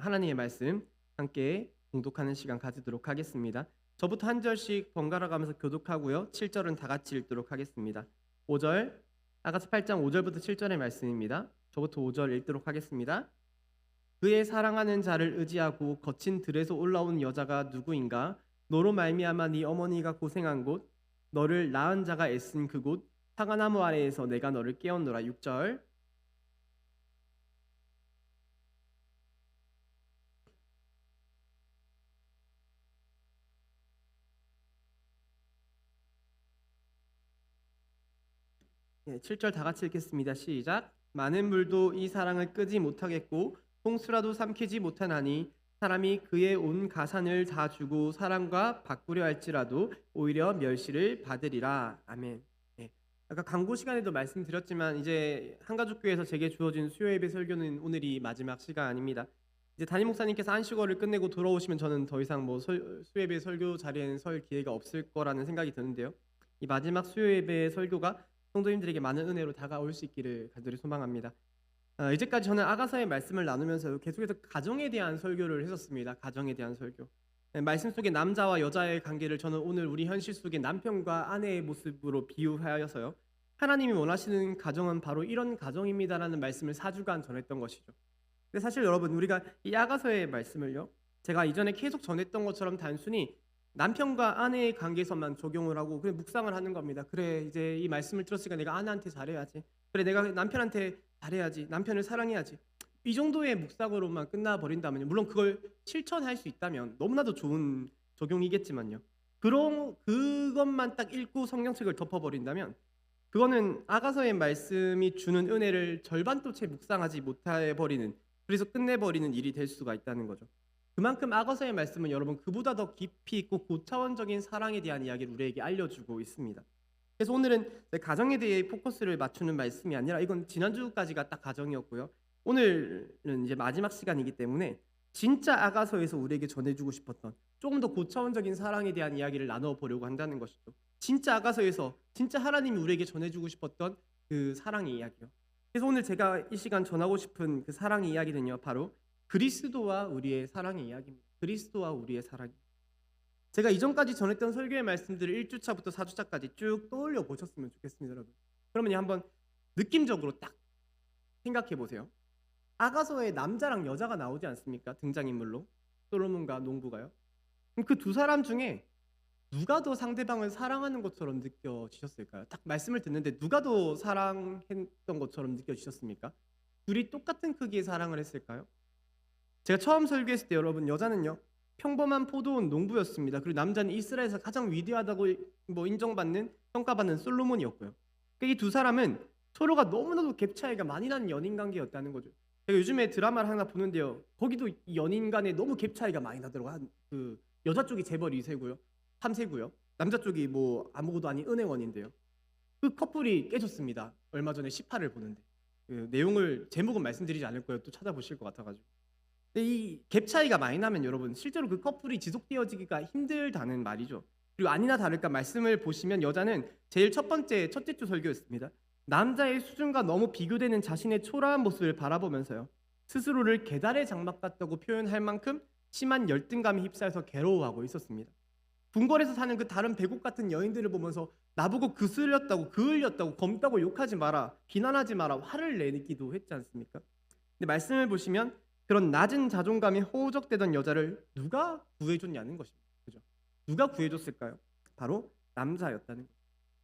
하나님의 말씀 함께 봉독하는 시간 가지도록 하겠습니다. 저부터 한 절씩 번갈아 가면서 교독하고요. 7절은 다 같이 읽도록 하겠습니다. 5절 아가서 8장 5절부터 7절의 말씀입니다. 저부터 5절 읽도록 하겠습니다. 그의 사랑하는 자를 의지하고 거친 들에서 올라온 여자가 누구인가? 너로 말미암아 네 어머니가 고생한 곳, 너를 낳은 자가 애쓴 그곳, 사과나무 아래에서 내가 너를 깨웠노라. 6절 네, 7절 다 같이 읽겠습니다. 시작. 많은 물도 이 사랑을 끄지 못하겠고 홍수라도 삼키지 못하나니 사람이 그의 온 가산을 다 주고 사랑과 바꾸려 할지라도 오히려 멸시를 받으리라. 아멘. 네. 아까 광고 시간에도 말씀드렸지만 이제 한가족교회에서 제게 주어진 수요 예배 설교는 오늘이 마지막 시간입니다. 이제 담임 목사님께서 안식월을 끝내고 돌아오시면 저는 더 이상 뭐 설- 수요 예배 설교 자리에는 설 기회가 없을 거라는 생각이 드는데요. 이 마지막 수요 예배 설교가 성도님들에게 많은 은혜로 다가올 수 있기를 간절히 소망합니다. 어, 이제까지 저는 아가서의 말씀을 나누면서 계속해서 가정에 대한 설교를 했었습니다. 가정에 대한 설교. 네, 말씀 속의 남자와 여자의 관계를 저는 오늘 우리 현실 속의 남편과 아내의 모습으로 비유하여서요. 하나님이 원하시는 가정은 바로 이런 가정입니다라는 말씀을 4주간 전했던 것이죠. 근데 사실 여러분 우리가 이 아가서의 말씀을요. 제가 이전에 계속 전했던 것처럼 단순히 남편과 아내의 관계에서만 적용을 하고 그래 묵상을 하는 겁니다. 그래 이제 이 말씀을 들었으니까 내가 아내한테 잘해야지. 그래 내가 남편한테 잘해야지. 남편을 사랑해야지. 이 정도의 묵상으로만 끝나 버린다면요. 물론 그걸 실천할 수 있다면 너무나도 좋은 적용이겠지만요. 그런 그것만 딱 읽고 성경책을 덮어버린다면 그거는 아가서의 말씀이 주는 은혜를 절반도 채 묵상하지 못해 버리는 그래서 끝내버리는 일이 될 수가 있다는 거죠. 그만큼 아가서의 말씀은 여러분 그보다 더 깊이 있고 고차원적인 사랑에 대한 이야기를 우리에게 알려주고 있습니다. 그래서 오늘은 가정에 대해 포커스를 맞추는 말씀이 아니라 이건 지난주까지가 딱 가정이었고요. 오늘은 이제 마지막 시간이기 때문에 진짜 아가서에서 우리에게 전해주고 싶었던 조금 더 고차원적인 사랑에 대한 이야기를 나눠 보려고 한다는 것이죠. 진짜 아가서에서 진짜 하나님이 우리에게 전해주고 싶었던 그 사랑의 이야기요. 그래서 오늘 제가 이 시간 전하고 싶은 그 사랑의 이야기는요, 바로 그리스도와 우리의 사랑의 이야기입니다. 그리스도와 우리의 사랑. 제가 이전까지 전했던 설교의 말씀들을 1주차부터 4주차까지 쭉 떠올려 보셨으면 좋겠습니다, 여러분. 그러면 한번 느낌적으로 딱 생각해 보세요. 아가서에 남자랑 여자가 나오지 않습니까? 등장인물로. 솔로몬과 농부가요. 그럼 그 두 사람 중에 누가 더 상대방을 사랑하는 것처럼 느껴지셨을까요? 딱 말씀을 듣는데 누가 더 사랑했던 것처럼 느껴지셨습니까? 둘이 똑같은 크기의 사랑을 했을까요? 제가 처음 설교했을 때 여러분 여자는요 평범한 포도원 농부였습니다. 그리고 남자는 이스라엘에서 가장 위대하다고 뭐 인정받는 평가받는 솔로몬이었고요. 이두 사람은 서로가 너무나도 갭 차이가 많이 나는 연인 관계였다는 거죠. 제가 요즘에 드라마를 하나 보는데요. 거기도 이 연인 간에 너무 갭 차이가 많이 나더라고요. 한, 그 여자 쪽이 재벌 2세고요. 3세고요. 남자 쪽이 뭐 아무것도 아닌 은행원인데요. 그 커플이 깨졌습니다. 얼마 전에 18을 보는데. 그 내용을 제목은 말씀드리지 않을 거예요. 또 찾아보실 것 같아가지고. 이 갭 차이가 많이 나면 여러분 실제로 그 커플이 지속되어지기가 힘들다는 말이죠. 그리고 아니나 다를까 말씀을 보시면 여자는 제일 첫 번째 첫째 주 설교였습니다. 남자의 수준과 너무 비교되는 자신의 초라한 모습을 바라보면서요. 스스로를 계달의 장막 같다고 표현할 만큼 심한 열등감에 휩싸여서 괴로워하고 있었습니다. 궁궐에서 사는 그 다른 배국 같은 여인들을 보면서 나보고 그슬렸다고 그을렸다고 검다고 욕하지 마라 비난하지 마라 화를 내기도 했지 않습니까? 근데 말씀을 보시면 그런 낮은 자존감이 호적되던 여자를 누가 구해줬냐는 것입니다. 그죠? 누가 구해줬을까요? 바로 남자였다는 거죠.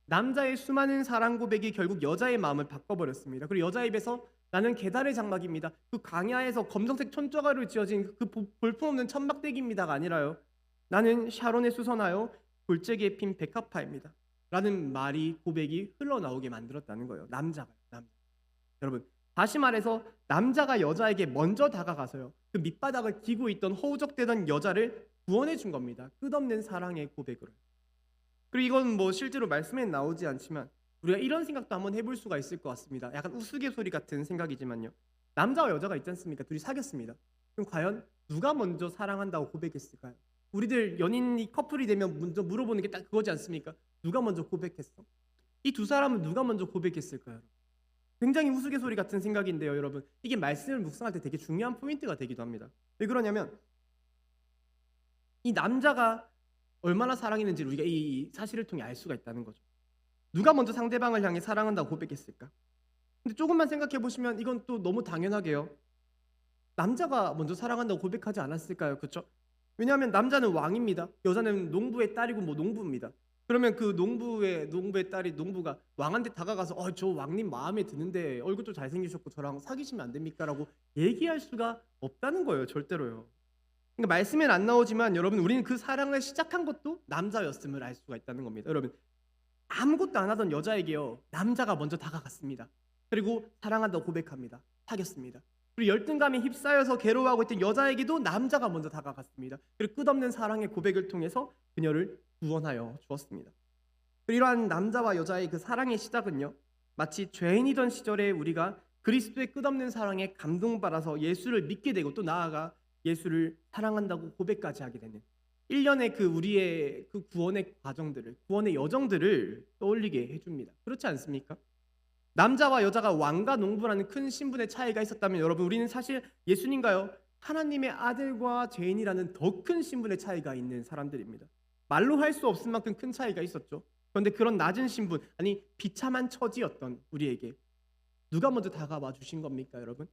남자의 수많은 사랑 고백이 결국 여자의 마음을 바꿔버렸습니다. 그리고 여자 입에서 나는 계달의 장막입니다. 그 광야에서 검정색 천조가로 지어진 그 볼품없는 천막대기입니다가 아니라요. 나는 샤론에 수선하여 골짜기에 핀 백합화입니다. 라는 말이 고백이 흘러나오게 만들었다는 거예요. 남자가 남자. 여러분 다시 말해서 남자가 여자에게 먼저 다가가서요. 그 밑바닥을 기고 있던 허우적대던 여자를 구원해 준 겁니다. 끝없는 사랑의 고백으로. 그리고 이건 뭐 실제로 말씀에 나오지 않지만 우리가 이런 생각도 한번 해볼 수가 있을 것 같습니다. 약간 우스갯소리 같은 생각이지만요. 남자와 여자가 있지 않습니까? 둘이 사귀었습니다. 그럼 과연 누가 먼저 사랑한다고 고백했을까요? 우리들 연인이 커플이 되면 먼저 물어보는 게 딱 그거지 않습니까? 누가 먼저 고백했어? 이 두 사람은 누가 먼저 고백했을까요? 굉장히 우스갯소리 같은 생각인데요, 여러분. 이게 말씀을 묵상할 때 되게 중요한 포인트가 되기도 합니다. 왜 그러냐면 이 남자가 얼마나 사랑했는지 우리가 이 사실을 통해 알 수가 있다는 거죠. 누가 먼저 상대방을 향해 사랑한다고 고백했을까? 근데 조금만 생각해 보시면 이건 또 너무 당연하게요. 남자가 먼저 사랑한다고 고백하지 않았을까요? 그렇죠? 왜냐하면 남자는 왕입니다. 여자는 농부의 딸이고 뭐 농부입니다. 그러면 그 농부의 농부의 딸이 농부가 왕한테 다가가서 어 저 왕님 마음에 드는데 얼굴도 잘생기셨고 저랑 사귀시면 안 됩니까라고 얘기할 수가 없다는 거예요. 절대로요. 그러니까 말씀엔 안 나오지만 여러분 우리는 그 사랑을 시작한 것도 남자였음을 알 수가 있다는 겁니다. 여러분 아무것도 안 하던 여자에게요 남자가 먼저 다가갔습니다. 그리고 사랑한다고 고백합니다. 사귀었습니다. 그리고 열등감에 휩싸여서 괴로워하고 있던 여자에게도 남자가 먼저 다가갔습니다. 그리고 끝없는 사랑의 고백을 통해서 그녀를 구원하여 주었습니다. 그리고 이러한 남자와 여자의 그 사랑의 시작은요. 마치 죄인이던 시절에 우리가 그리스도의 끝없는 사랑에 감동받아서 예수를 믿게 되고 또 나아가 예수를 사랑한다고 고백까지 하게 되는 일련의 그 우리의 그 구원의 과정들을 구원의 여정들을 떠올리게 해줍니다. 그렇지 않습니까? 남자와 여자가 왕과 농부라는 큰 신분의 차이가 있었다면 여러분 우리는 사실 예수님과요 하나님의 아들과 죄인이라는 더 큰 신분의 차이가 있는 사람들입니다. 말로 할 수 없을 만큼 큰 차이가 있었죠. 그런데 그런 낮은 신분 아니 비참한 처지였던 우리에게 누가 먼저 다가와 주신 겁니까, 여러분?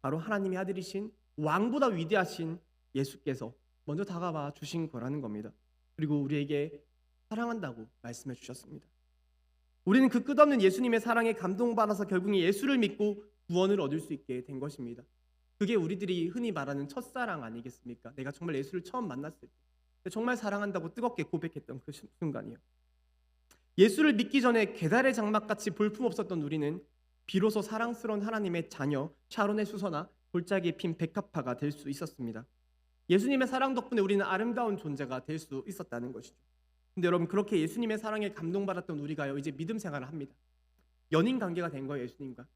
바로 하나님의 아들이신 왕보다 위대하신 예수께서 먼저 다가와 주신 거라는 겁니다. 그리고 우리에게 사랑한다고 말씀해 주셨습니다. 우리는 그 끝없는 예수님의 사랑에 감동받아서 결국에 예수를 믿고 구원을 얻을 수 있게 된 것입니다. 그게 우리들이 흔히 말하는 첫사랑 아니겠습니까? 내가 정말 예수를 처음 만났을 때 정말 사랑한다고 뜨겁게 고백했던 그 순간이요. 예수를 믿기 전에 계달의 장막같이 볼품없었던 우리는 비로소 사랑스러운 하나님의 자녀 샤론의 수서나 골짜기에 핀 백합화가 될 수 있었습니다. 예수님의 사랑 덕분에 우리는 아름다운 존재가 될 수 있었다는 것이죠. 근데 여러분 그렇게 예수님의 사랑에 감동받았던 우리가요 이제 믿음 생활을 합니다. 연인 관계가 된 거예요 예수님과.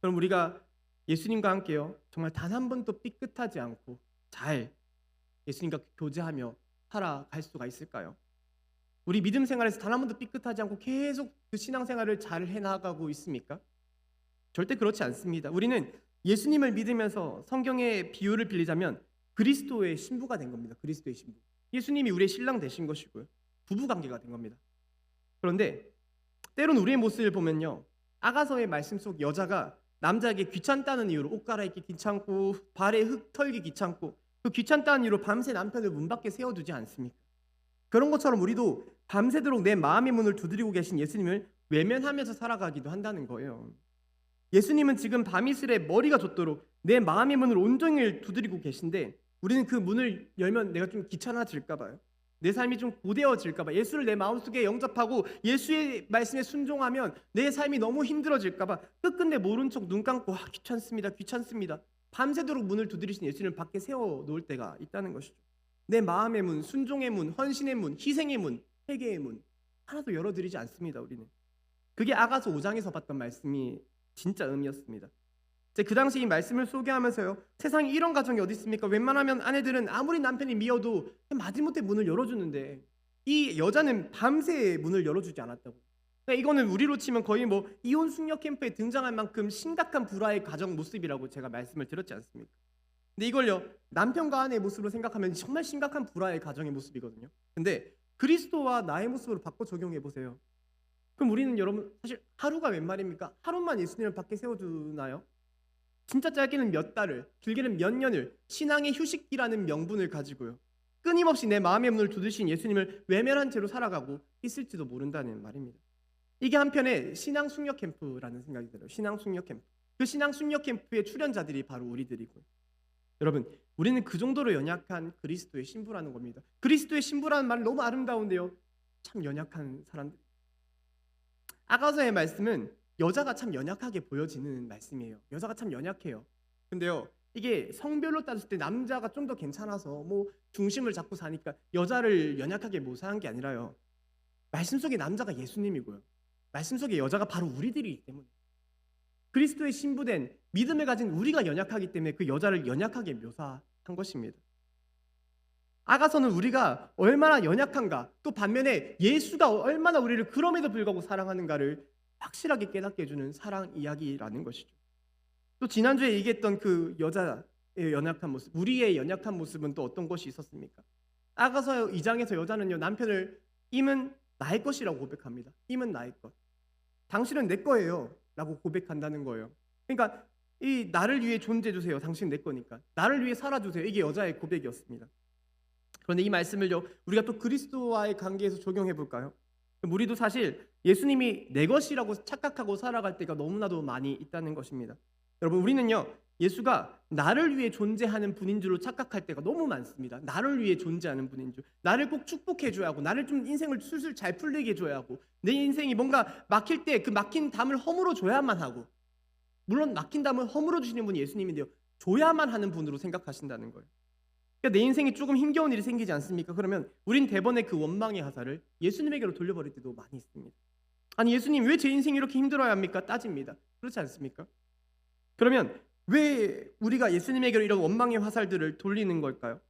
그럼 우리가 예수님과 함께요 정말 단 한 번도 삐끗하지 않고 잘 예수님과 교제하며 살아갈 수가 있을까요? 우리 믿음 생활에서 단 한 번도 삐끗하지 않고 계속 그 신앙 생활을 잘 해나가고 있습니까? 절대 그렇지 않습니다. 우리는 예수님을 믿으면서 성경의 비유를 빌리자면 그리스도의 신부가 된 겁니다. 그리스도의 신부. 예수님이 우리의 신랑 되신 것이고요. 부부 관계가 된 겁니다. 그런데 때론 우리의 모습을 보면요. 아가서의 말씀 속 여자가 남자에게 귀찮다는 이유로 옷 갈아입기 귀찮고 발에 흙 털기 귀찮고 그 귀찮다는 이유로 밤새 남편을 문 밖에 세워두지 않습니까? 그런 것처럼 우리도 밤새도록 내 마음의 문을 두드리고 계신 예수님을 외면하면서 살아가기도 한다는 거예요. 예수님은 지금 밤이슬에 머리가 젖도록 내 마음의 문을 온종일 두드리고 계신데 우리는 그 문을 열면 내가 좀 귀찮아질까 봐요. 내 삶이 좀 고되어질까 봐. 예수를 내 마음속에 영접하고 예수의 말씀에 순종하면 내 삶이 너무 힘들어질까 봐. 끝끝내 모른 척 눈 감고 아, 귀찮습니다. 귀찮습니다. 밤새도록 문을 두드리신 예수님을 밖에 세워 놓을 때가 있다는 것이죠. 내 마음의 문, 순종의 문, 헌신의 문, 희생의 문, 회개의 문 하나도 열어드리지 않습니다. 우리는 그게 아가서 5장에서 봤던 말씀이 진짜 의미였습니다. 그 당시 이 말씀을 소개하면서요. 세상에 이런 가정이 어디 있습니까? 웬만하면 아내들은 아무리 남편이 미워도 마지못해 문을 열어주는데 이 여자는 밤새 문을 열어주지 않았다고. 그러니까 이거는 우리로 치면 거의 뭐 이혼 숙녀 캠프에 등장할 만큼 심각한 불화의 가정 모습이라고 제가 말씀을 드렸지 않습니까? 근데 이걸요 남편과 아내의 모습으로 생각하면 정말 심각한 불화의 가정의 모습이거든요. 근데 그리스도와 나의 모습으로 바꿔 적용해 보세요. 그럼 우리는 여러분 사실 하루가 웬 말입니까? 하루만 예수님을 밖에 세워두나요? 진짜 짧게는 몇 달을, 길게는 몇 년을 신앙의 휴식기라는 명분을 가지고요. 끊임없이 내 마음의 문을 두드신 예수님을 외면한 채로 살아가고 있을지도 모른다는 말입니다. 이게 한편의 신앙 숙녀 캠프라는 생각이 들어요. 신앙 숙녀 캠프. 그 신앙 숙녀 캠프의 출연자들이 바로 우리들이고요. 여러분, 우리는 그 정도로 연약한 그리스도의 신부라는 겁니다. 그리스도의 신부라는 말 너무 아름다운데요. 참 연약한 사람들. 아가서의 말씀은 여자가 참 연약하게 보여지는 말씀이에요. 여자가 참 연약해요. 근데요. 이게 성별로 따졌을 때 남자가 좀 더 괜찮아서 뭐 중심을 잡고 사니까 여자를 연약하게 모사한 게 아니라요. 말씀 속에 남자가 예수님이고요. 말씀 속에 여자가 바로 우리들이기 때문에 그리스도의 신부된 믿음을 가진 우리가 연약하기 때문에 그 여자를 연약하게 묘사한 것입니다. 아가서는 우리가 얼마나 연약한가 또 반면에 예수가 얼마나 우리를 그럼에도 불구하고 사랑하는가를 확실하게 깨닫게 해주는 사랑 이야기라는 것이죠. 또 지난주에 얘기했던 그 여자의 연약한 모습, 우리의 연약한 모습은 또 어떤 것이 있었습니까? 아가서 2장에서 여자는요 남편을 임은 나의 것이라고 고백합니다. 임은 나의 것. 당신은 내 거예요라고 고백한다는 거예요. 그러니까 이 나를 위해 존재해 주세요. 당신 내 거니까. 나를 위해 살아 주세요. 이게 여자의 고백이었습니다. 그런데 이 말씀을요 우리가 또 그리스도와의 관계에서 적용해 볼까요? 우리도 사실 예수님이 내 것이라고 착각하고 살아갈 때가 너무나도 많이 있다는 것입니다. 여러분 우리는요 예수가 나를 위해 존재하는 분인 줄로 착각할 때가 너무 많습니다. 나를 위해 존재하는 분인 줄, 나를 꼭 축복해 줘야 하고, 나를 좀 인생을 술술 잘 풀리게 해줘야 하고, 내 인생이 뭔가 막힐 때 그 막힌 담을 허물어 줘야만 하고, 물론 막힌 담을 허물어 주시는 분이 예수님인데요, 줘야만 하는 분으로 생각하신다는 거예요. 그러니까 내 인생이 조금 힘겨운 일이 생기지 않습니까? 그러면 우린 대번에 그 원망의 화살을 예수님에게로 돌려버릴 때도 많이 있습니다. 아니 예수님 왜 제 인생이 이렇게 힘들어야 합니까? 따집니다. 그렇지 않습니까? 그러면 왜 우리가 예수님에게로 이런 원망의 화살들을 돌리는 걸까요?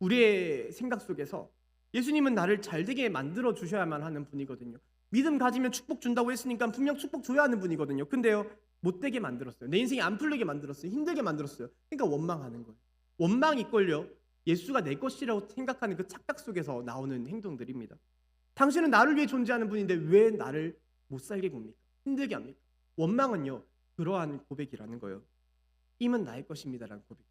우리의 생각 속에서 예수님은 나를 잘되게 만들어 주셔야만 하는 분이거든요. 믿음 가지면 축복 준다고 했으니까 분명 축복 줘야 하는 분이거든요. 근데요 못되게 만들었어요. 내 인생이 안 풀리게 만들었어요. 힘들게 만들었어요. 그러니까 원망하는 거예요. 원망이 걸려 예수가 내 것이라고 생각하는 그 착각 속에서 나오는 행동들입니다. 당신은 나를 위해 존재하는 분인데 왜 나를 못 살게 굽니까? 힘들게 합니까? 원망은요 그러한 고백이라는 거예요. 힘은 나의 것입니다라는 고백.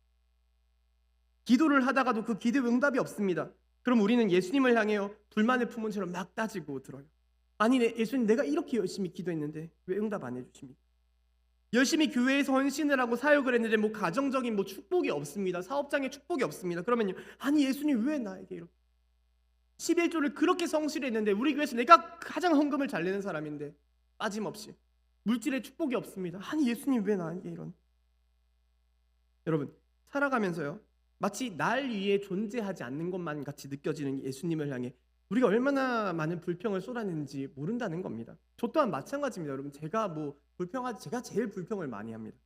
기도를 하다가도 그 기도에 응답이 없습니다. 그럼 우리는 예수님을 향해요 불만을 품은 채로 막 따지고 들어요. 아니 네, 예수님 내가 이렇게 열심히 기도했는데 왜 응답 안 해주십니까? 열심히 교회에서 헌신을 하고 사역을 했는데 뭐 가정적인 뭐 축복이 없습니다. 사업장에 축복이 없습니다. 그러면요 아니 예수님 왜 나에게 이렇게 11조를 그렇게 성실했는데 우리 교회에서 내가 가장 헌금을 잘 내는 사람인데 빠짐없이 물질에 축복이 없습니다. 아니 예수님 왜 나에게 이런 여러분 살아가면서요 마치 날 위해 존재하지 않는 것만 같이 느껴지는 예수님을 향해 우리가 얼마나 많은 불평을 쏟아내는지 모른다는 겁니다. 저 또한 마찬가지입니다, 여러분. 제가 뭐 불평하지 제가 제일 불평을 많이 합니다.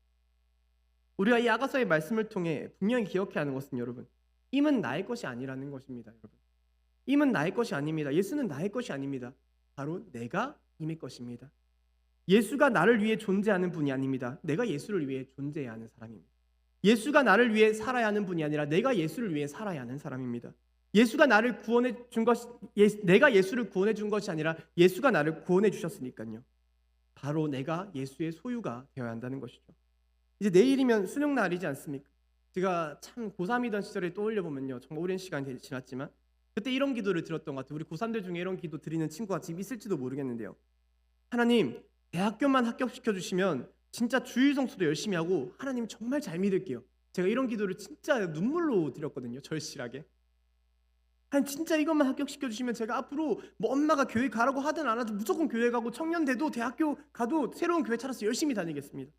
우리가 이 아가서의 말씀을 통해 분명히 기억해야 하는 것은 여러분, 임은 나의 것이 아니라는 것입니다, 여러분. 임은 나의 것이 아닙니다. 예수는 나의 것이 아닙니다. 바로 내가 임의 것입니다. 예수가 나를 위해 존재하는 분이 아닙니다. 내가 예수를 위해 존재해야 하는 사람입니다. 예수가 나를 위해 살아야 하는 분이 아니라 내가 예수를 위해 살아야 하는 사람입니다. 예수가 나를 구원해 준 것이 예, 내가 예수를 구원해 준 것이 아니라 예수가 나를 구원해 주셨으니까요. 바로 내가 예수의 소유가 되어야 한다는 것이죠. 이제 내일이면 수능 날이지 않습니까? 제가 참 고3이던 시절에 떠올려 보면요. 정말 오랜 시간이 지났지만 그때 이런 기도를 들었던 것 같아요. 우리 고3들 중에 이런 기도 드리는 친구가 지금 있을지도 모르겠는데요. 하나님, 대학교만 합격시켜 주시면 진짜 주일 성수도 열심히 하고 하나님 정말 잘 믿을게요. 제가 이런 기도를 진짜 눈물로 드렸거든요. 절실하게. 한 진짜 이것만 합격시켜 주시면 제가 앞으로 뭐 엄마가 교회 가라고 하든 안 하든 무조건 교회 가고 청년 돼도 대학교 가도 새로운 교회 찾아서 열심히 다니겠습니다.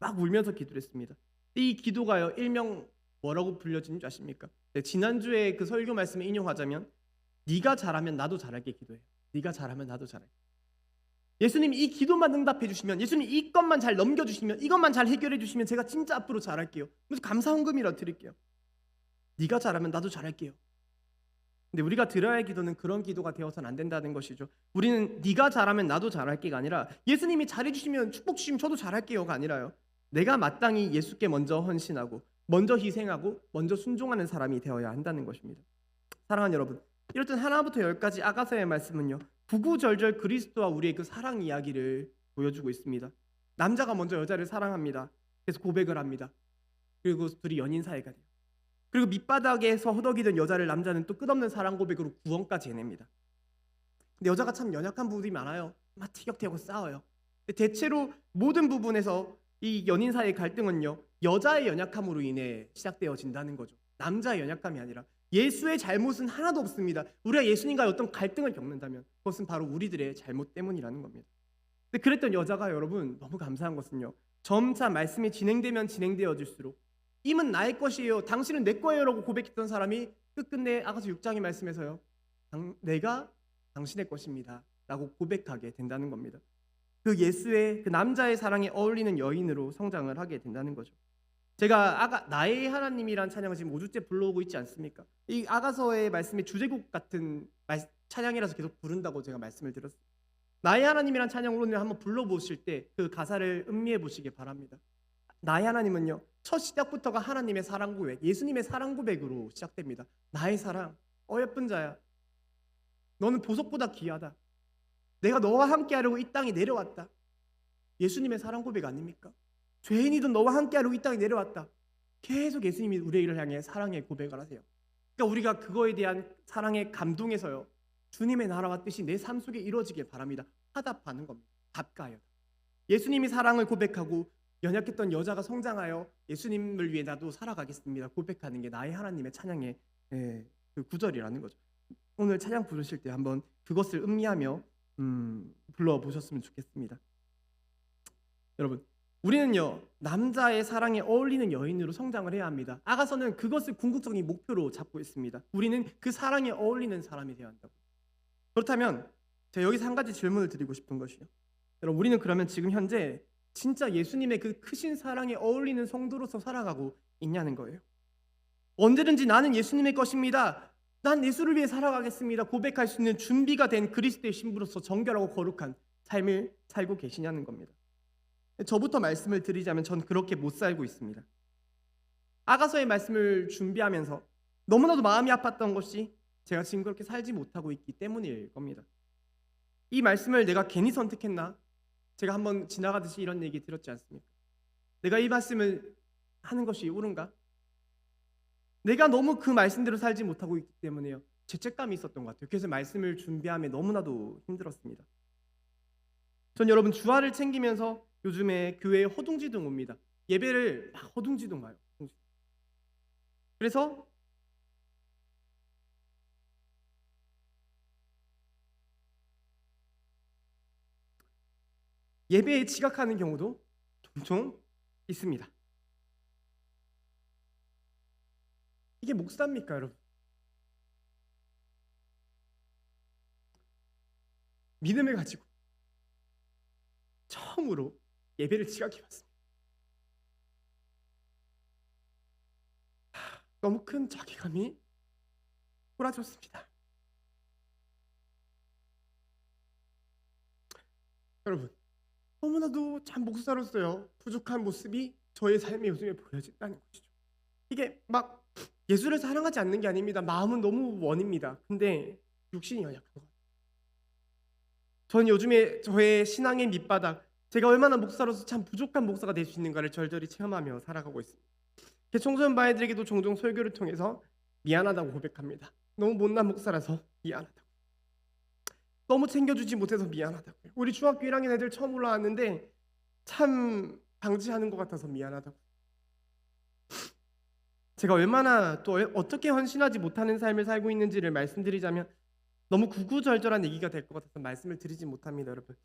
막 울면서 기도했습니다. 이 기도가요 일명 뭐라고 불려지는 줄 아십니까? 네, 지난주에 그 설교 말씀을 인용하자면 네가 잘하면 나도 잘할게 기도해요. 네가 잘하면 나도 잘할게. 예수님 이 기도만 응답해 주시면 예수님 이것만 잘 넘겨 주시면 이것만 잘 해결해 주시면 제가 진짜 앞으로 잘할게요. 무슨 감사 헌금이라도 드릴게요. 네가 잘하면 나도 잘할게요. 근데 우리가 드려야 할 기도는 그런 기도가 되어서는 안 된다는 것이죠. 우리는 네가 잘하면 나도 잘할게가 아니라 예수님이 잘해 주시면 축복 주시면 저도 잘할게요가 아니라요. 내가 마땅히 예수께 먼저 헌신하고 먼저 희생하고 먼저 순종하는 사람이 되어야 한다는 것입니다. 사랑하는 여러분, 이렇듯 하나부터 열까지 아가서의 말씀은요. 구구절절 그리스도와 우리의 그 사랑 이야기를 보여주고 있습니다. 남자가 먼저 여자를 사랑합니다. 그래서 고백을 합니다. 그리고 둘이 연인 사이가 돼요. 그리고 밑바닥에서 허덕이던 여자를 남자는 또 끝없는 사랑 고백으로 구원까지 해냅니다. 근데 여자가 참 연약한 부분이 많아요. 막 티격태격 싸워요. 대체로 모든 부분에서 이 연인 사이의 갈등은요. 여자의 연약함으로 인해 시작되어진다는 거죠. 남자의 연약함이 아니라 예수의 잘못은 하나도 없습니다. 우리가 예수님과 어떤 갈등을 겪는다면 그것은 바로 우리들의 잘못 때문이라는 겁니다. 근데 그랬던 여자가 여러분 너무 감사한 것은요. 점차 말씀이 진행되면 진행되어질수록 임은 나의 것이에요. 당신은 내 거예요라고 고백했던 사람이 끝끝내 아가서 6장의 말씀에서요. 내가 당신의 것입니다라고 고백하게 된다는 겁니다. 그 예수의 그 남자의 사랑에 어울리는 여인으로 성장을 하게 된다는 거죠. 제가 아가 나의 하나님이란 찬양을 지금 5주째 불러오고 있지 않습니까? 이 아가서의 말씀이 주제곡 같은 말, 찬양이라서 계속 부른다고 제가 말씀을 드렸어요. 나의 하나님이란 찬양을 오늘 한번 불러보실 때 그 가사를 음미해 보시기 바랍니다. 나의 하나님은요 첫 시작부터가 하나님의 사랑 고백, 예수님의 사랑 고백으로 시작됩니다. 나의 사랑, 어여쁜 자야, 너는 보석보다 귀하다. 내가 너와 함께하려고 이 땅에 내려왔다. 예수님의 사랑 고백 아닙니까? 죄인이든 너와 함께하려고 이 땅에 내려왔다. 계속 예수님이 우리를 향해 사랑의 고백을 하세요. 그러니까 우리가 그거에 대한 사랑에 감동해서요. 주님의 나라와 뜻이 내 삶 속에 이루어지길 바랍니다. 화답하는 겁니다. 답가요. 예수님이 사랑을 고백하고 연약했던 여자가 성장하여 예수님을 위해 나도 살아가겠습니다. 고백하는 게 나의 하나님의 찬양의 예, 그 구절이라는 거죠. 오늘 찬양 부르실 때 한번 그것을 음미하며 음, 불러보셨으면 좋겠습니다. 여러분, 우리는요 남자의 사랑에 어울리는 여인으로 성장을 해야 합니다. 아가서는 그것을 궁극적인 목표로 잡고 있습니다. 우리는 그 사랑에 어울리는 사람이 되어야 한다고. 그렇다면 제가 여기서 한 가지 질문을 드리고 싶은 것이요. 여러분, 우리는 그러면 지금 현재 진짜 예수님의 그 크신 사랑에 어울리는 성도로서 살아가고 있냐는 거예요. 언제든지 나는 예수님의 것입니다. 난 예수를 위해 살아가겠습니다. 고백할 수 있는 준비가 된 그리스도의 신부로서 정결하고 거룩한 삶을 살고 계시냐는 겁니다. 저부터 말씀을 드리자면 전 그렇게 못 살고 있습니다. 아가서의 말씀을 준비하면서 너무나도 마음이 아팠던 것이 제가 지금 그렇게 살지 못하고 있기 때문일 겁니다. 이 말씀을 내가 괜히 선택했나? 제가 한번 지나가듯이 이런 얘기 들었지 않습니까? 내가 이 말씀을 하는 것이 옳은가? 내가 너무 그 말씀대로 살지 못하고 있기 때문에요. 죄책감이 있었던 것 같아요. 그래서 말씀을 준비함에 너무나도 힘들었습니다. 전 여러분 주화를 챙기면서 요즘에 교회에 허둥지둥 옵니다. 예배를 막 허둥지둥 와요. 그래서 예배에 지각하는 경우도 종종 있습니다. 이게 목사입니까, 여러분? 믿음을 가지고 처음으로 예배를 지각해 봤습니다. 너무 큰 자괴감이 몰아줬습니다. 여러분, 너무나도 참 목사로서요 부족한 모습이 저의 삶에 요즘에 보여진다는 것이죠. 이게 막 예수를 사랑하지 않는 게 아닙니다. 마음은 너무 원입니다. 근데 육신이 연약한 것. 전 요즘에 저의 신앙의 밑바닥, 제가 얼마나 목사로서 참 부족한 목사가 될 수 있는가를 절절히 체험하며 살아가고 있습니다. 개청소년 바애들에게도 종종 설교를 통해서 미안하다고 고백합니다. 너무 못난 목사라서 미안하다고. 너무 챙겨주지 못해서 미안하다고요. 우리 중학교 1학년 애들 처음 올라왔는데 참 방지하는 것 같아서 미안하다고. 제가 얼마나 또 어떻게 헌신하지 못하는 삶을 살고 있는지를 말씀드리자면 너무 구구절절한 얘기가 될 것 같아서 말씀을 드리지 못합니다, 여러분.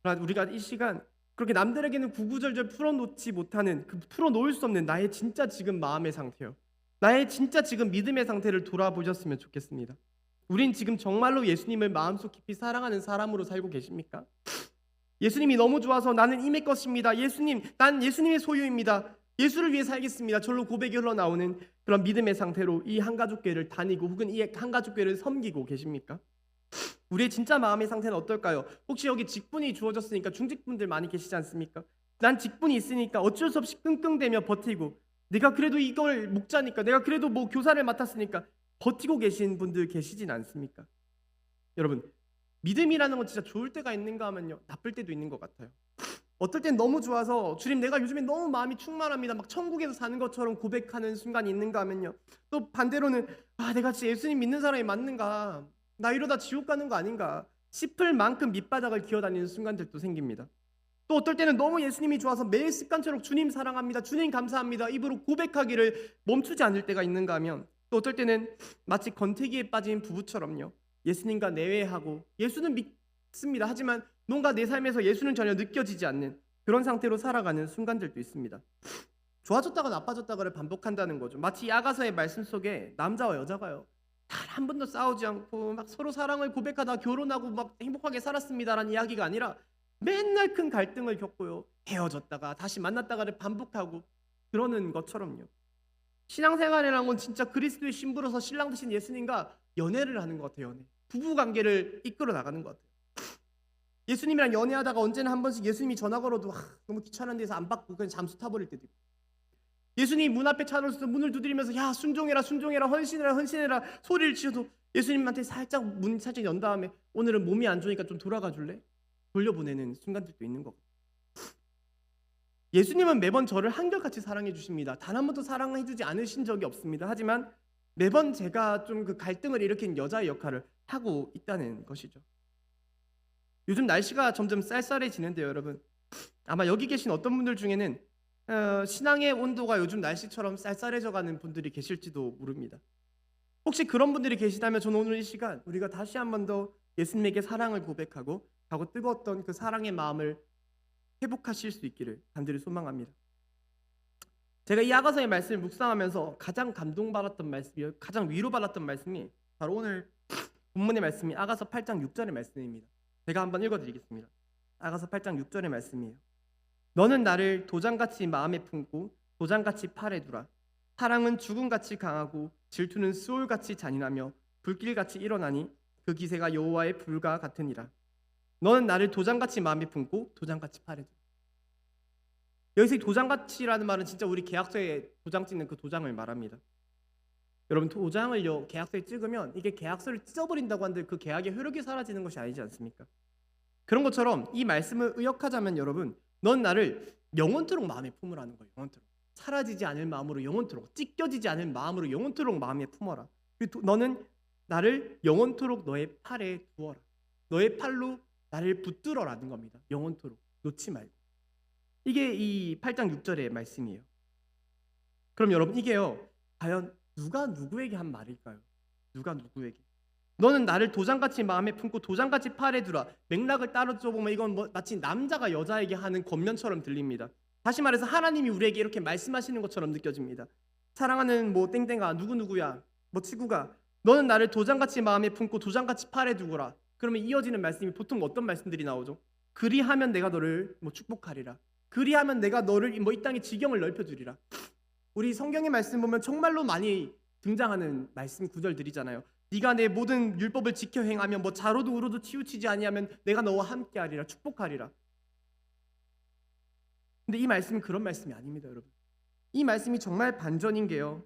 그러나 우리가 이 시간 그렇게 남들에게는 구구절절 풀어놓지 못하는 그 풀어놓을 수 없는 나의 진짜 지금 마음의 상태요. 나의 진짜 지금 믿음의 상태를 돌아보셨으면 좋겠습니다. 우린 지금 정말로 예수님을 마음속 깊이 사랑하는 사람으로 살고 계십니까? 예수님이 너무 좋아서 나는 임의 것입니다. 예수님, 난 예수님의 소유입니다. 예수를 위해 살겠습니다. 절로 고백이 흘러나오는 그런 믿음의 상태로 이 한가족교회를 다니고 혹은 이 한가족교회를 섬기고 계십니까? 우리의 진짜 마음의 상태는 어떨까요? 혹시 여기 직분이 주어졌으니까 중직분들 많이 계시지 않습니까? 난 직분이 있으니까 어쩔 수 없이 끙끙대며 버티고 내가 그래도 이걸 목자니까 내가 그래도 뭐 교사를 맡았으니까 버티고 계신 분들 계시진 않습니까? 여러분 믿음이라는 건 진짜 좋을 때가 있는가 하면요 나쁠 때도 있는 것 같아요. 어떨 땐 너무 좋아서 주님 내가 요즘에 너무 마음이 충만합니다. 막 천국에서 사는 것처럼 고백하는 순간이 있는가 하면요. 또 반대로는 아 내가 진짜 예수님 믿는 사람이 맞는가 나 이러다 지옥 가는 거 아닌가 싶을 만큼 밑바닥을 기어다니는 순간들도 생깁니다. 또 어떨 때는 너무 예수님이 좋아서 매일 습관처럼 주님 사랑합니다. 주님 감사합니다. 입으로 고백하기를 멈추지 않을 때가 있는가 하면 또 어떨 때는 마치 건태기에 빠진 부부처럼요. 예수님과 내외하고 예수는 믿습니다. 하지만 뭔가 내 삶에서 예수는 전혀 느껴지지 않는 그런 상태로 살아가는 순간들도 있습니다. 좋아졌다가 나빠졌다가를 반복한다는 거죠. 마치 야가서의 말씀 속에 남자와 여자가요. 단한 번도 싸우지 않고 막 서로 사랑을 고백하다 결혼하고 막 행복하게 살았습니다라는 이야기가 아니라 맨날 큰 갈등을 겪고요. 헤어졌다가 다시 만났다가를 반복하고 그러는 것처럼요. 신앙생활이라는 건 진짜 그리스도의 신부로서 신랑 되신 예수님과 연애를 하는 것 같아요. 연애. 부부 관계를 이끌어 나가는 것 같아요. 예수님이랑 연애하다가 언제나 한 번씩 예수님이 전화 걸어도 하, 너무 귀찮은 데서 안 받고 그냥 잠수 타버릴 때도 있고 예수님 문 앞에 찾아오셔서 문을 두드리면서 야 순종해라 순종해라 헌신해라 헌신해라 소리를 지어도 예수님한테 살짝 문 살짝 연 다음에 오늘은 몸이 안 좋으니까 좀 돌아가 줄래? 돌려보내는 순간들도 있는 거. 예수님은 매번 저를 한결같이 사랑해 주십니다. 단 한 번도 사랑해 주지 않으신 적이 없습니다. 하지만 매번 제가 좀 그 갈등을 일으킨 여자의 역할을 하고 있다는 것이죠. 요즘 날씨가 점점 쌀쌀해지는데요, 여러분. 아마 여기 계신 어떤 분들 중에는 어, 신앙의 온도가 요즘 날씨처럼 쌀쌀해져가는 분들이 계실지도 모릅니다. 혹시 그런 분들이 계시다면 저는 오늘 이 시간 우리가 다시 한 번 더 예수님에게 사랑을 고백하고 하고 뜨거웠던 그 사랑의 마음을 회복하실 수 있기를 간절히 소망합니다. 제가 이 아가서의 말씀을 묵상하면서 가장 감동받았던 말씀이 가장 위로받았던 말씀이 바로 오늘 본문의 말씀이 아가서 8장 6절의 말씀입니다. 제가 한번 읽어드리겠습니다. 아가서 8장 6절의 말씀이에요. 너는 나를 도장같이 마음에 품고 도장같이 팔에 두라. 사랑은 죽음같이 강하고 질투는 수올같이 잔인하며 불길같이 일어나니 그 기세가 여호와의 불과 같으니라. 너는 나를 도장같이 마음에 품고 도장같이 팔에 두라. 여기서 이 도장같이라는 말은 진짜 우리 계약서에 도장 찍는 그 도장을 말합니다. 여러분 도장을요 계약서에 찍으면 이게 계약서를 찢어버린다고 하는데 그 계약의 효력이 사라지는 것이 아니지 않습니까? 그런 것처럼 이 말씀을 의역하자면 여러분 넌 나를 영원토록 마음에 품으라는 거예요. 영원토록 사라지지 않을 마음으로 영원토록 찢겨지지 않을 마음으로 영원토록 마음에 품어라. 그리고 도- 너는 나를 영원토록 너의 팔에 두어라. 너의 팔로 나를 붙들어라는 겁니다. 영원토록 놓지 말고. 이게 이 8장 6절의 말씀이에요. 그럼 여러분 이게요. 과연 누가 누구에게 한 말일까요? 누가 누구에게? 너는 나를 도장같이 마음에 품고 도장같이 팔에 두라. 맥락을 따로 보면 이건 뭐 마치 남자가 여자에게 하는 권면처럼 들립니다. 다시 말해서 하나님이 우리에게 이렇게 말씀하시는 것처럼 느껴집니다. 사랑하는 뭐 땡땡아 누구 누구야 뭐 친구가 너는 나를 도장같이 마음에 품고 도장같이 팔에 두거라. 그러면 이어지는 말씀이 보통 어떤 말씀들이 나오죠? 그리하면 내가 너를 뭐 축복하리라. 그리하면 내가 너를 뭐 이 땅의 지경을 넓혀 주리라. 우리 성경의 말씀 보면 정말로 많이 등장하는 말씀 구절들이잖아요. 네가 내 모든 율법을 지켜 행하면 뭐 자로도 우로도 치우치지 아니하면 내가 너와 함께하리라 축복하리라. 근데 이 말씀은 그런 말씀이 아닙니다, 여러분. 이 말씀이 정말 반전인 게요.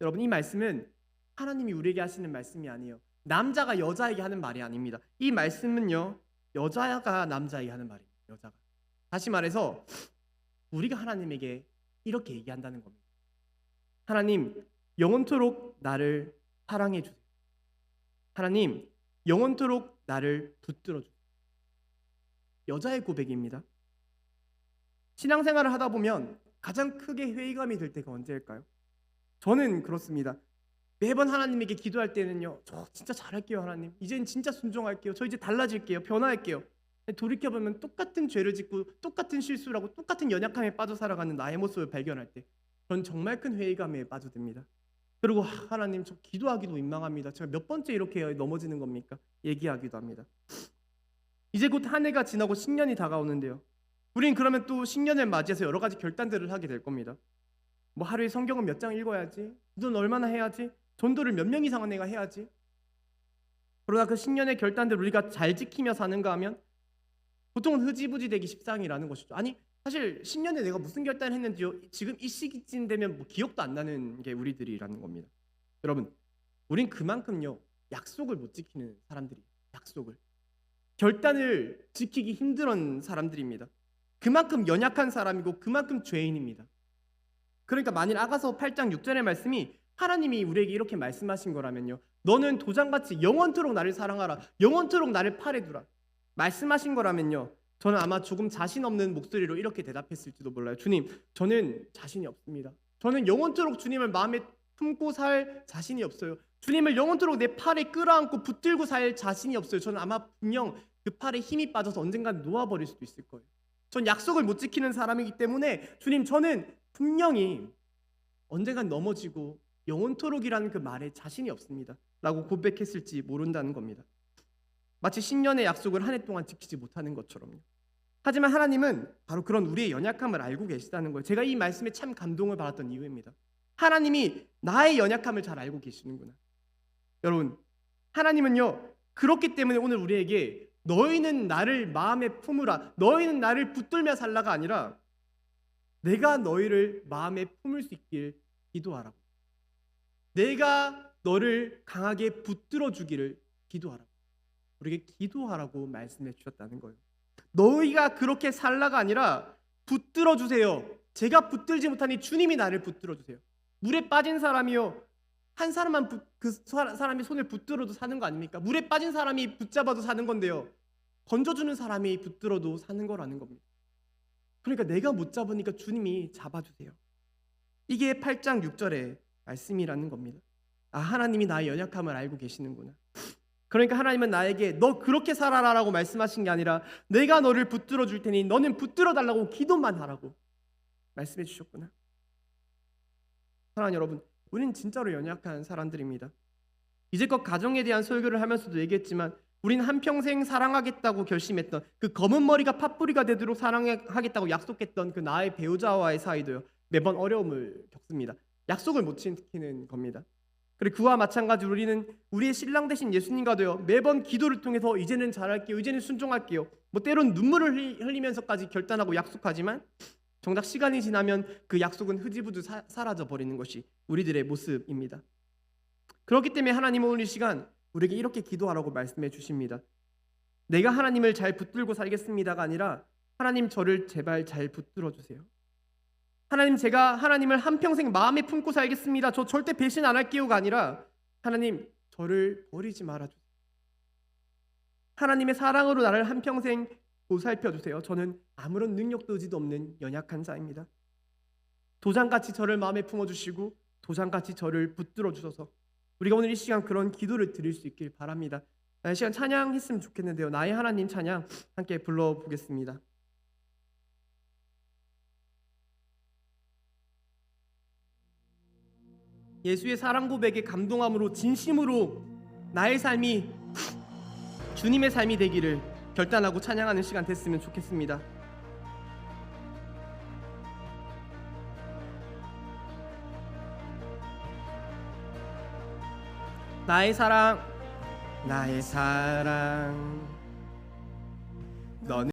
여러분 이 말씀은 하나님이 우리에게 하시는 말씀이 아니에요. 남자가 여자에게 하는 말이 아닙니다. 이 말씀은요 여자가 남자에게 하는 말입니다. 여자가 다시 말해서 우리가 하나님에게 이렇게 얘기한다는 겁니다. 하나님 영원토록 나를 사랑해 주세요. 하나님 영원토록 나를 붙들어 주세요. 여자의 고백입니다. 신앙생활을 하다 보면 가장 크게 회의감이 들 때가 언제일까요? 저는 그렇습니다. 매번 하나님에게 기도할 때는요. 저 진짜 잘할게요, 하나님. 이젠 진짜 순종할게요. 저 이제 달라질게요. 변화할게요. 돌이켜 보면 똑같은 죄를 짓고 똑같은 실수를 하고 똑같은 연약함에 빠져 살아가는 나의 모습을 발견할 때, 전 정말 큰 회의감에 빠져듭니다. 그리고 하, 하나님 저 기도하기도 민망합니다. 제가 몇 번째 이렇게 넘어지는 겁니까? 얘기하기도 합니다. 이제 곧 한 해가 지나고 신년이 다가오는데요. 우린 그러면 또 신년을 맞이해서 여러 가지 결단들을 하게 될 겁니다. 뭐 하루에 성경은 몇 장 읽어야지, 기도는 얼마나 해야지, 전도를 몇 명 이상은 내가 해야지. 그러나 그 신년의 결단들 우리가 잘 지키며 사는가 하면 보통은 흐지부지 되기 십상이라는 것이죠. 아니 사실 신년에 내가 무슨 결단을 했는지요 지금 이 시기쯤 되면 뭐 기억도 안 나는 게 우리들이라는 겁니다. 여러분, 우린 그만큼요 약속을 못 지키는 사람들이 약속을 결단을 지키기 힘든 사람들입니다. 그만큼 연약한 사람이고 그만큼 죄인입니다. 그러니까 만일 아가서 8장 6절의 말씀이 하나님이 우리에게 이렇게 말씀하신 거라면요. 너는 도장같이 영원토록 나를 사랑하라. 영원토록 나를 팔에 두라. 말씀하신 거라면요. 저는 아마 조금 자신 없는 목소리로 이렇게 대답했을지도 몰라요. 주님, 저는 자신이 없습니다. 저는 영원토록 주님을 마음에 품고 살 자신이 없어요. 주님을 영원토록 내 팔에 끌어안고 붙들고 살 자신이 없어요. 저는 아마 분명 그 팔에 힘이 빠져서 언젠간 놓아버릴 수도 있을 거예요. 전 약속을 못 지키는 사람이기 때문에 주님 저는 분명히 언젠간 넘어지고 영원토록이라는 그 말에 자신이 없습니다. 라고 고백했을지 모른다는 겁니다. 마치 신년의 약속을 한 해 동안 지키지 못하는 것처럼요. 하지만 하나님은 바로 그런 우리의 연약함을 알고 계시다는 거예요. 제가 이 말씀에 참 감동을 받았던 이유입니다. 하나님이 나의 연약함을 잘 알고 계시는구나. 여러분, 하나님은요, 그렇기 때문에 오늘 우리에게 너희는 나를 마음에 품으라. 너희는 나를 붙들며 살라가 아니라 내가 너희를 마음에 품을 수 있길 기도하라고. 내가 너를 강하게 붙들어 주기를 기도하라고. 우리에게 기도하라고 말씀해 주셨다는 거예요. 너희가 그렇게 살라가 아니라 붙들어 주세요. 제가 붙들지 못하니 주님이 나를 붙들어 주세요. 물에 빠진 사람이요. 한 사람만 부- 그 사- 사람이 손을 붙들어도 사는 거 아닙니까? 물에 빠진 사람이 붙잡아도 사는 건데요. 건져주는 사람이 붙들어도 사는 거라는 겁니다. 그러니까 내가 못 잡으니까 주님이 잡아주세요. 이게 8장 6절의 말씀이라는 겁니다. 아 하나님이 나의 연약함을 알고 계시는구나. 그러니까 하나님은 나에게 너 그렇게 살아라라고 말씀하신 게 아니라 내가 너를 붙들어 줄 테니 너는 붙들어 달라고 기도만 하라고 말씀해 주셨구나. 사랑하는 여러분, 우리는 진짜로 연약한 사람들입니다. 이제껏 가정에 대한 설교를 하면서도 얘기했지만 우리는 한평생 사랑하겠다고 결심했던 그 검은 머리가 팥뿌리가 되도록 사랑하겠다고 약속했던 그 나의 배우자와의 사이도요. 매번 어려움을 겪습니다. 약속을 못 지키는 겁니다. 그리고 그와 마찬가지로 우리는 우리의 신랑 되신 예수님과도요. 매번 기도를 통해서 이제는 잘할게요. 이제는 순종할게요. 뭐 때론 눈물을 흘리- 흘리면서까지 결단하고 약속하지만 정작 시간이 지나면 그 약속은 흐지부지 사, 사라져 버리는 것이 우리들의 모습입니다. 그렇기 때문에 하나님은 오늘 이 시간 우리에게 이렇게 기도하라고 말씀해 주십니다. 내가 하나님을 잘 붙들고 살겠습니다가 아니라 하나님 저를 제발 잘 붙들어 주세요. 하나님 제가 하나님을 한평생 마음에 품고 살겠습니다. 저 절대 배신 안 할게요가 아니라 하나님 저를 버리지 말아 주세요. 하나님의 사랑으로 나를 한평생 보살펴 주세요. 저는 아무런 능력도 의지도 없는 연약한 자입니다. 도장같이 저를 마음에 품어 주시고 도장같이 저를 붙들어 주셔서 우리가 오늘 이 시간 그런 기도를 드릴 수 있길 바랍니다. 이 시간 찬양했으면 좋겠는데요. 나의 하나님 찬양 함께 불러 보겠습니다. 예수의 사랑 고백에 감동함으로 진심으로 나의 삶이 주님의 삶이 되기를 결단하고 찬양하는 시간 됐으면 좋겠습니다. 나의 사랑, 나의 사랑, 너는